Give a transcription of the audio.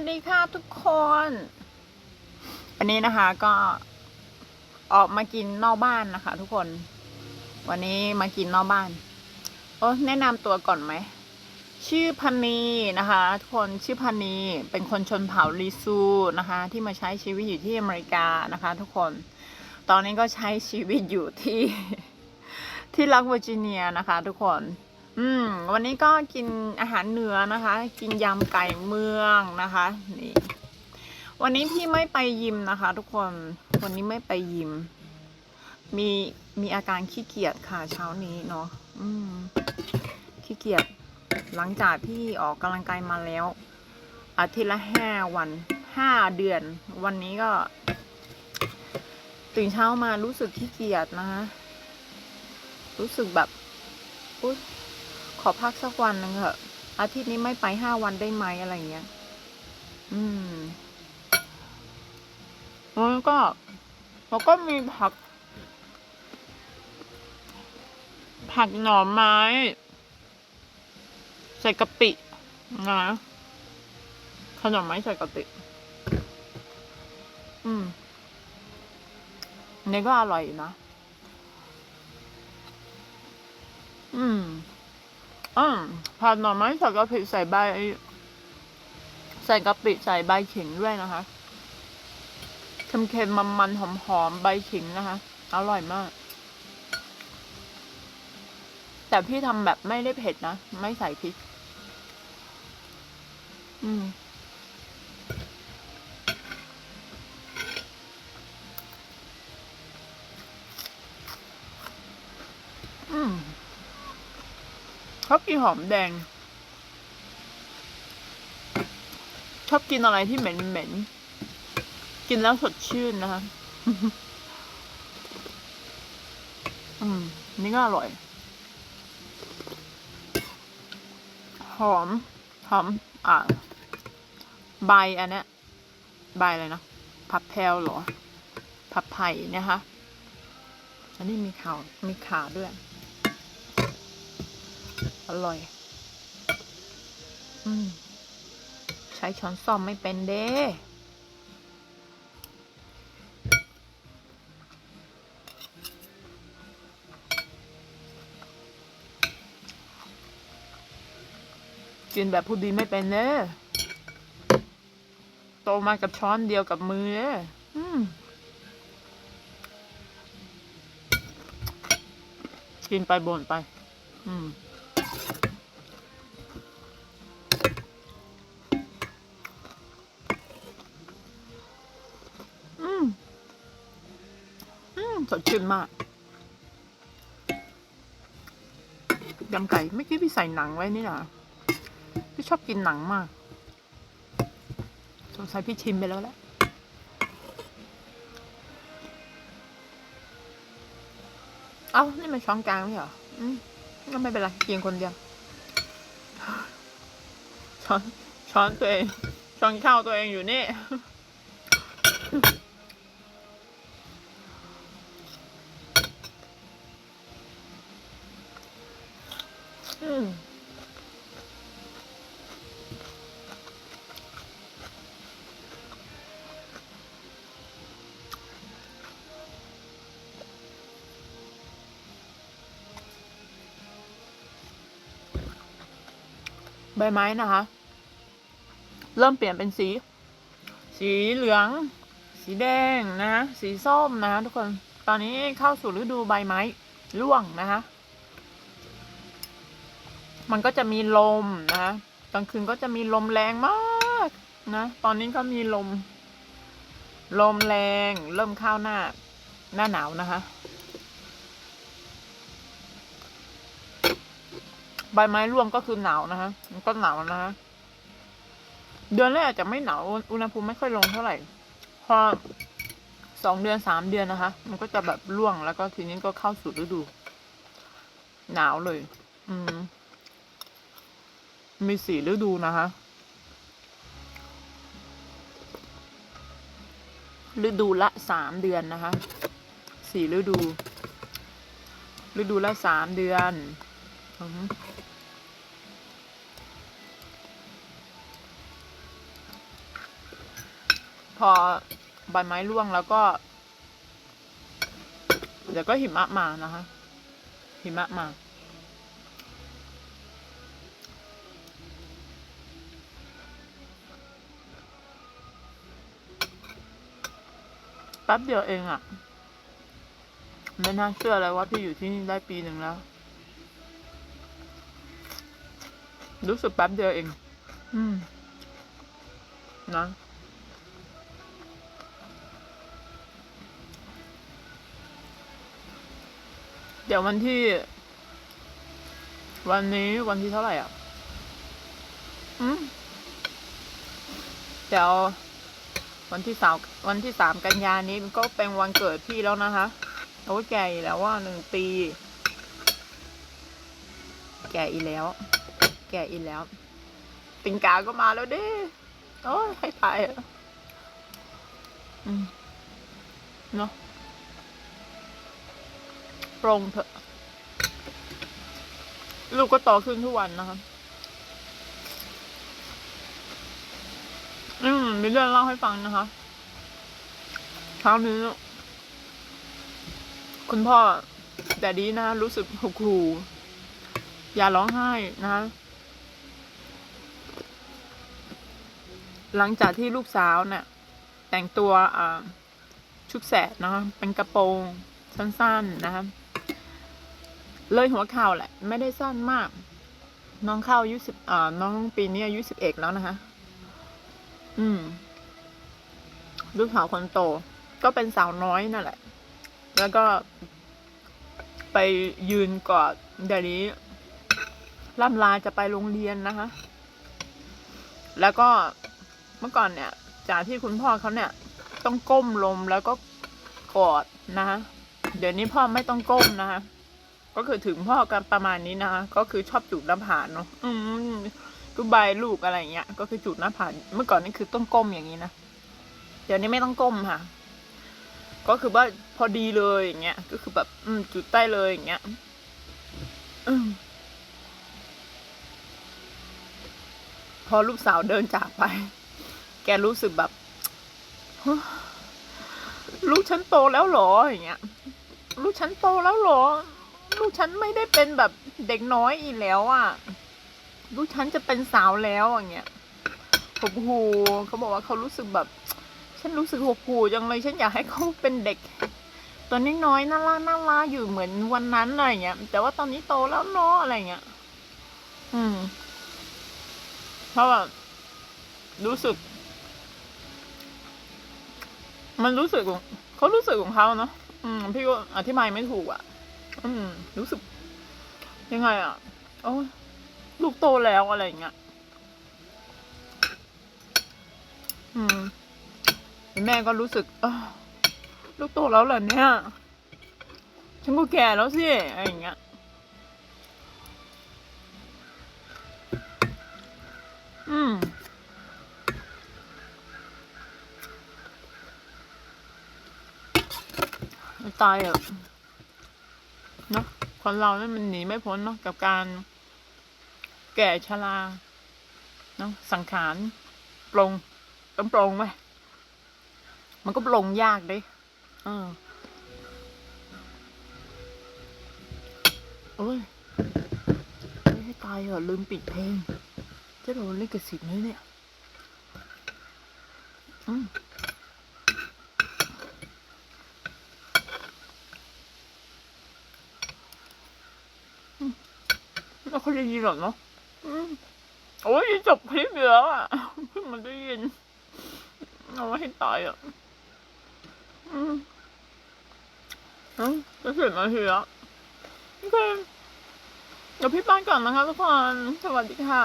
วัสดีค่ะทุกคน วันนี้นะคะก็ออกมากินนอกบ้านนะคะ ทุกคน วันนี้มากินนอกบ้าน โอ้แนะนำตัวก่อนไหม ชื่อพันนีนะคะ ทุกคนชื่อพันนีเป็นคนชนเผ่าลีซูนะคะ ที่มาใช้ชีวิตอยู่ที่อเมริกานะคะ ทุกคน ตอนนี้ก็ใช้ชีวิตอยู่ที่ที่รัฐเวอร์จิเนียนะคะ ทุกคน อืม วันนี้ก็กินอาหารเหนือนะคะ กินยำไก่เมืองนะคะนี่วันนี้พี่ไม่ไปยิมนะคะ ทุกคนวันนี้ไม่ไปยิม มีมีอาการขี้เกียจค่ะเช้านี้เนาะอืม ขี้เกียจหลังจากที่ออกกำลังกายมาแล้ว อาทิตย์ละห้าวันห้าเดือน วันนี้ก็ ตื่นเช้ามารู้สึกขี้เกียจนะคะรู้สึกแบบอุ๊ย อพักสักวันหนึงเถอะอาทิตย์นี้ไม่ไปห้าวันได้ไหมอะไรเงี้ย อืมแล้วก็แล้วก็มีผัก ผักหน่อไม้ ใส่กะปินะขนมไม้ใส่กะปิ อืมนี่ก็อร่อยนะ อืม อืมผัดหน่อไม้ใส่กะปิใส่ใบใส่กะปิใส่ใบขิงด้วยนะคะเค็มๆมันๆหอมๆใบขิงนะคะ อร่อยมาก แต่พี่ทำแบบไม่ได้เผ็ดนะ ไม่ใส่พริก อืม ชอบกินหอมแดง ชอบกินอะไรที่เหม็นเหม็นๆกินแล้วสดชื่นนะคะ อืม นี่ก็อร่อย หอม หอม อ่า ใบอันเนี้ยใบอะไรนะ ผับแพลวหรอ ผับไผ่นะคะ อันนี้มีข่าวมีขาด้วย อร่อย อืม ใช้ช้อนซ่อมไม่เป็นเด้กินแบบผู้ดีไม่เป็นเด้โตมากับช้อนเดียวกับมือเด้อืมกินไปบ่นไป อืม สดชื่นมากยำไก่ไม่คิดพี่ใส่หนังไว้นี่นะพี่ชอบกินหนังมาก สงสัยพี่ชิมไปแล้วแหละเอ้านี่มันช้อนกลางไม่เหรอ อืมก็ไม่เป็นไรกินคนเดียว ช้อน ช้อนตัวเอง ช้อนข้าวตัวเองอยู่นี่ ใบไม้นะคะ เริ่มเปลี่ยนเป็นสี สีเหลือง สีแดงนะสีส้มนะคะทุกคนตอนนี้เข้าสู่ฤดูใบไม้ร่วงนะคะมันก็จะมีลมนะคะกลางคืนก็จะมีลมแรงมากนะ ตอนนี้ก็มีลม ลมแรง เริ่มเข้าหน้า หน้าหนาวนะคะ บไม้ร่วงก็คือหนาวนะคะมันก็หนาวนะคะเดือนแรกอาจจะไม่หนาวอุณหภูมิไม่ค่อยลงเท่าไหร่ พอสองเดือนสามเดือนนะคะ มันก็จะแบบร่วงแล้วก็ทีนี้ก็เข้าสู่ฤดู หนาวเลย อืม มีสี่ฤดูนะคะฤดูละสามเดือนนะคะสี่ฤดู ฤดูละสามเดือน พอใบไม้ร่วงแล้วก็ เดี๋ยวก็หิมะมานะคะ หิมะมา แป๊บเดียวเองอะ่ะ ไม่น่าเชื่อเลยว่าพี่อยู่ที่นี่ได้ปีหนึ่งแล้ว รู้สึกแป๊บเดียวเอง อืม นะ เดี๋ยววันที่ วันนี้วันที่เท่าไหร่อะอืมเดี๋ยววันที่สามวันที่สามกันยานี้มันก็เป็นวันเกิดพี่แล้วนะคะโอ้แก่อีกแล้วว่าหนึ่งปี แก่อีกแล้ว แก่อีกแล้ว ติงกาก็มาแล้วด้โอ้ยให้ตายอะอืมเนาะ ปรงเถอะลูกก็โตขึ้นทุกวันนะคะอืมมีเรื่องเล่าให้ฟังนะคะครั้งนี้คุณพ่อแต่ดีนะ รู้สึกหกหูอย่าร้องไห้นะหลังจากที่ลูกสาวเนี่ย แต่งตัวอ่าชุดแสดนะคะเป็นกระโปรงสั้นๆนะคะ เลยหัวเข่าแหละ ไม่ได้สั้นมาก น้องเข้าอายุสิบอ่าน้องปีนี้อายุสิบเอ็ดแล้วนะคะ อืม ลูกสาวคนโต ก็เป็นสาวน้อยนั่นแหละ แล้วก็ไปยืนกอดเดี๋ยวนี้ล่ำลาจะไปโรงเรียนนะคะ แล้วก็เมื่อก่อนเนี่ย จากที่คุณพ่อเขาเนี่ย ต้องก้มลมแล้วก็กอดนะคะ เดี๋ยวนี้พ่อไม่ต้องก้มนะคะ ก็คือถึงพ่อกันประมาณนี้นะคะก็คือชอบจูบหน้าผากเนาะอืมกูบายลูกอะไรเงี้ย ก็คือจูบหน้าผากเมื่อก่อนนี่คือต้องก้มอย่างนี้นะเดี๋ยวนี้ไม่ต้องก้มค่ะ ก็คือว่าพอดีเลยอย่างเงี้ย ก็คือแบบ อืมจุดใต้เลยอย่างเงี้ยอืมพอลูกสาวเดินจากไป แกรู้สึกแบบลูกฉันโตแล้วหรออย่างเงี้ย ลูกฉันโตแล้วหรอ ลูกฉันไม่ได้เป็นแบบเด็กน้อยอีกแล้วอะ ลูกฉันจะเป็นสาวแล้วอย่างเงี้ยหดหูเขาบอกว่าเขารู้สึกแบบ ฉันรู้สึกหดหูจังเลยฉันอยากให้เขาเป็นเด็กตอนนี้น้อยน่ารักน่ารักอยู่เหมือนวันนั้นอะไรเงี้ย แต่ว่าตอนนี้โตแล้วเนาะอะไรเงี้ย อืม เพราะว่ารู้สึก มันรู้สึกของเขารู้สึกของเขาเนาะอืม พี่ก็อธิบายไม่ถูกอะ อืม รู้สึก ยังไงอะโอ้ลูกโตแล้วอะไรอย่างเงี้ย อืม แม่ก็รู้สึกลูกโตแล้วเหรอเนี่ย ฉันก็แก่แล้วสิ อะไรอย่างเงี้ยอืมตายอะ คนเราเนี่ยมันหนีไม่พ้นเนาะกับการแก่ชราเนาะสังขารปรงต้องปรงไหมมันก็ปรงยากเด้เออโอ้ยไม่ให้ตายเหรอลืมปิดเพลงจะโดนลิขสิทธิ์ไหมเนี่ย อืม ไม่ค่อยได้ยินหรอกเนาะอืมโอ้ยจบคลิปอยู่แล้วอะเพิ่งมันได้ยินเอาไว้ให้ตายอะอืมเอ้าจะเสร็จนาทีแล้วโอเคเดี๋ยวพี่ป้านก่อนนะคะทุกคน สวัสดีค่ะ